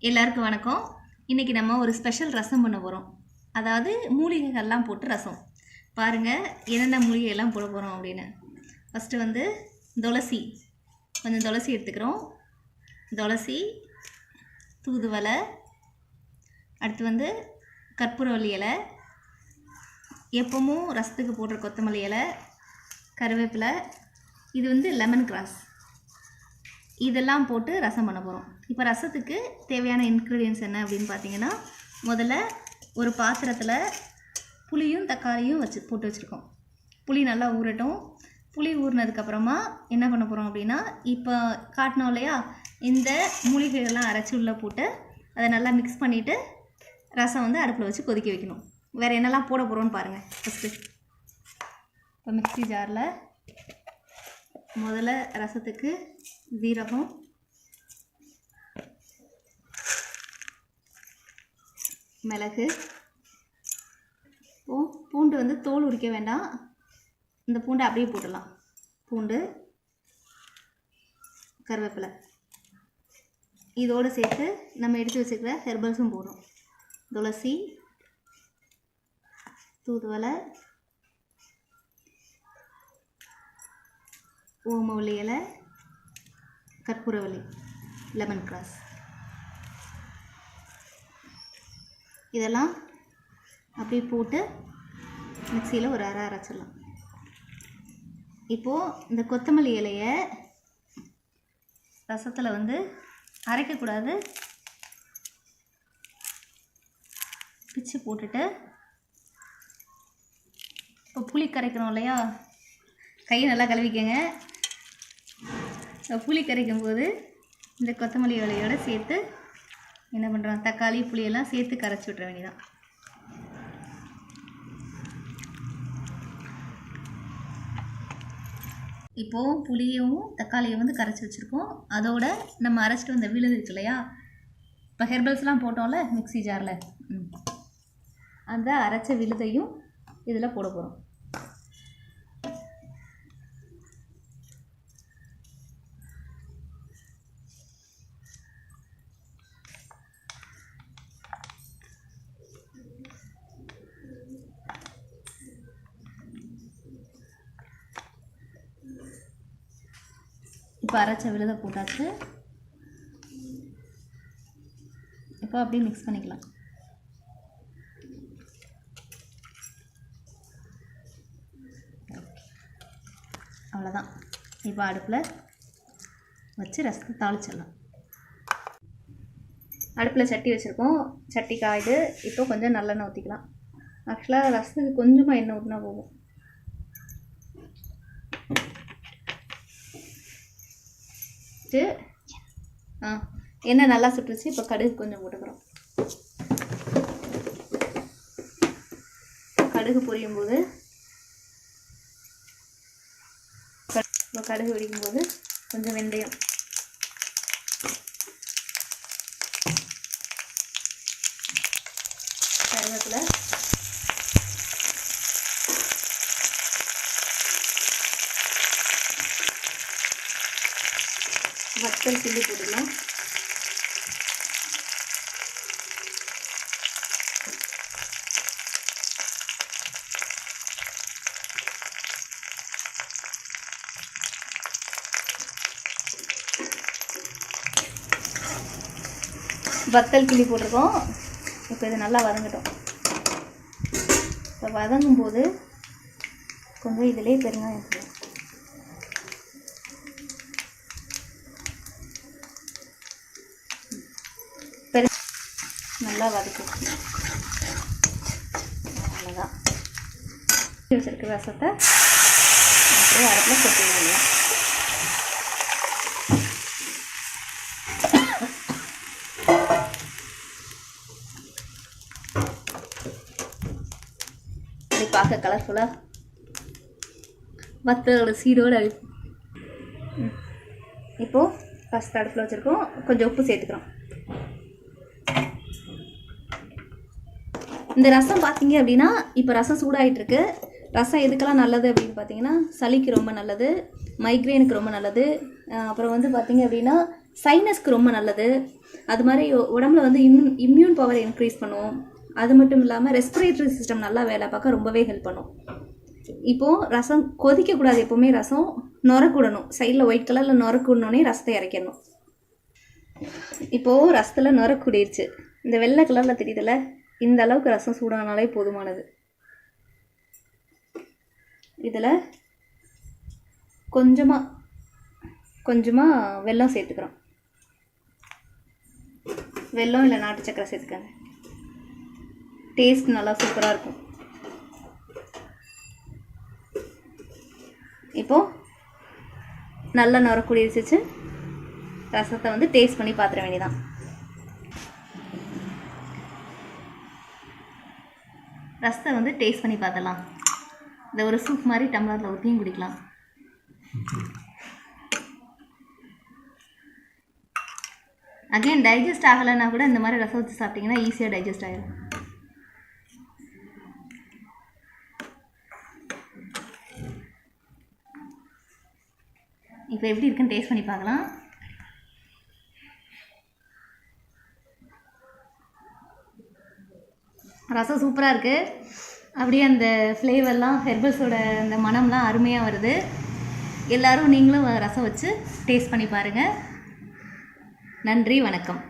எல்லாருக்கும் வணக்கம். இன்றைக்கி நம்ம ஒரு ஸ்பெஷல் ரசம் பண்ண போகிறோம் அதாவது மூலிகைகள்லாம் போட்டு ரசம். பாருங்கள் என்னென்ன மூலிகையெல்லாம் போட போகிறோம் அப்படின்னு. ஃபஸ்ட்டு வந்து துளசி. கொஞ்சம் துளசி எடுத்துக்கிறோம். துளசி தூதுவலை அடுத்து வந்து கற்பூரவள்ளி இலை எப்பவும் ரசத்துக்கு போடுற கொத்தமல்லி இலை கருவேப்பிலை. இது வந்து லெமன் கிராஸ் இதெல்லாம் போட்டு ரசம் பண்ண போகிறோம் இப்போ ரசத்துக்கு தேவையான இன்க்ரீடியன்ஸ் என்ன அப்படின்னு பார்த்தீங்கன்னா முதல்ல ஒரு பாத்திரத்தில் புளியும் தக்காளியும் வச்சு போட்டு வச்சுருக்கோம். புளி நல்லா ஊறட்டும். புளி ஊறினதுக்கப்புறமா என்ன பண்ண போகிறோம் அப்படின்னா இப்போ காட்டினோம் இல்லையா இந்த மூலிகைகள்லாம் அரைச்சி உள்ளே போட்டு அதை நல்லா மிக்ஸ் பண்ணிவிட்டு ரசம் வந்து அடுப்பில் வச்சு கொதிக்க வைக்கணும். வேறு என்னெல்லாம் போட போகிறோன்னு பாருங்கள் ஃபஸ்ட்டு இப்போ மிக்ஸி ஜாரில் முதல்ல ரசத்துக்கு ஜீரகம். மிளகு. பூ பூண்டு வந்து தோல் உரிக்க வேண்டாம். இந்த பூண்டை அப்படியே போட்டுடலாம். பூண்டு கருவேப்பிலை. இதோடு சேர்த்து நம்ம எடுத்து வச்சுக்கிற ஹெர்பல்ஸும் போடுறோம் துளசி தூதுவலை ஓமவல்லி இலை கற்பூரவல்லி லெமன் கிராஸ் இதெல்லாம் அப்படியே போட்டு மிக்சியில் ஒரு அரை அரைச்சிடலாம். இப்போது இந்த கொத்தமல்லி இலையை ரசத்தில் வந்து அரைக்கக்கூடாது பிச்சு போட்டுட்டு இப்போ புளி கரைக்கிறோம் இல்லையா? கையை நல்லா கழுவிக்கங்க. ஸோ புளி கரைக்கும் போது இந்த கொத்தமல்லி இலையோடு சேர்த்து என்ன பண்ணுறோம் தக்காளி புளியெல்லாம் சேர்த்து கரைச்சி விட்ற வேண்டியதான் இப்போது புளியும் தக்காளியும் வந்து கரைச்சி வச்சுருக்கோம். அதோட நம்ம அரைச்சிட்டு வந்த விழுது இருக்கு இல்லையா? இப்போ ஹெர்பல்ஸ்லாம் போட்டோம்ல மிக்ஸி ஜாரில் ம். அந்த அரைச்ச விழுதையும் இதில் போட போகிறோம் இப்போ அரைச்ச விழுதை போட்டாச்சு. இப்போ அப்படியே மிக்ஸ் பண்ணிக்கலாம். அவ்வளோதான் இப்போ அடுப்பில் வச்சு ரசத்தை தாளிச்சிடலாம். அடுப்பில் சட்டி வச்சுருக்கோம். சட்டி காயுது இப்போ கொஞ்சம் நல்லெண்ணெய் ஊற்றிக்கலாம் ஆக்சுவலாக ரசத்துக்கு கொஞ்சமாக எண்ணெய் ஊற்றினா போகும் வச்சுட்டு ஆ எண்ணெய் நல்லா சுட்டுருச்சு இப்போ கடுகு கொஞ்சம் போட்டுக்கிறோம். கடுகு பொரியும் போது இப்போ கடுகு வெடிக்கும் போது கொஞ்சம் வெந்தயம் கருவேப்பிலை வத்தல் கிள்ளி போட்டுக்கலாம் வத்தல் கிள்ளி போட்டிருக்கோம். இப்போ இது நல்லா வதங்கட்டும். இப்போ வதங்கும்போது கொஞ்சம் இதிலே பெருங்காயம் நல்லா வதக்கி. அவ்வளோதான் வச்சுருக்க ரசத்தை அப்படியே அடுப்பில் கொட்டிடுவோம் அப்படி பார்க்க கலர்ஃபுல்லாக வத்தலோட சீடோடு இப்போது ஃபஸ்ட் அடுப்பில் வச்சுருக்கோம். கொஞ்சம் உப்பு சேர்த்துக்கிறோம். இந்த ரசம் பார்த்தீங்க அப்படின்னா இப்போ ரசம் சூடாயிட்டு இருக்கு ரசம் எதுக்கெல்லாம் நல்லது அப்படின்னு பார்த்தீங்கன்னா சளிக்கு ரொம்ப நல்லது மைக்ரேனுக்கு ரொம்ப நல்லது அப்புறம் வந்து பார்த்தீங்க அப்படின்னா சைனஸ்க்கு ரொம்ப நல்லது. அது மாதிரி உடம்புல வந்து இம்யூன் இம்யூன் பவர் இன்க்ரீஸ் பண்ணும். அது மட்டும் இல்லாமல் ரெஸ்பிரேட்டரி சிஸ்டம் நல்லா வேலை பார்க்க ரொம்பவே ஹெல்ப் பண்ணும். இப்போது ரசம் கொதிக்கக்கூடாது எப்போவுமே ரசம் நுரக்கூடணும் சைடில் ஒயிட் கலரில் நுரக்கூடனோடனே ரசத்தை இறக்கணும் இப்போது ரசத்தில் நுரக்கூடிருச்சு இந்த வெள்ளை கலரில் தெரியுதுல்ல? இந்த அளவுக்கு ரசம் சூடானாலே போதுமானது. இதில் கொஞ்சமாக கொஞ்சமாக வெல்லம் சேர்த்துக்கிறோம். வெல்லம் இல்லை நாட்டு சக்கரை சேர்த்துக்கங்க. டேஸ்ட் நல்லா சூப்பராக இருக்கும். இப்போது நல்லா நுரக்குடி வச்சு ரசத்தை வந்து டேஸ்ட் பண்ணி பார்த்துட வேண்டியதான் ரசத்தை வந்து டேஸ்ட் பண்ணி பார்த்துலாம் இந்த ஒரு சூப் மாதிரி டம்ளரில் ஊற்றியும் குடிக்கலாம். அகைன் டைஜஸ்ட் ஆகலைன்னா கூட இந்த மாதிரி ரசம் வச்சு சாப்பிட்டிங்கன்னா ஈஸியாக டைஜஸ்ட் ஆகிடும் இப்போ எப்படி இருக்குன்னு டேஸ்ட் பண்ணி பார்க்கலாம். ரசம் சூப்பராக இருக்குது அப்படியே அந்த ஃப்ளேவர்லாம் ஹெர்பல்ஸோட அந்த மனம்லாம் அருமையாக வருது. எல்லோரும் நீங்களும் ரசம் வச்சு டேஸ்ட் பண்ணி பாருங்கள் நன்றி வணக்கம்.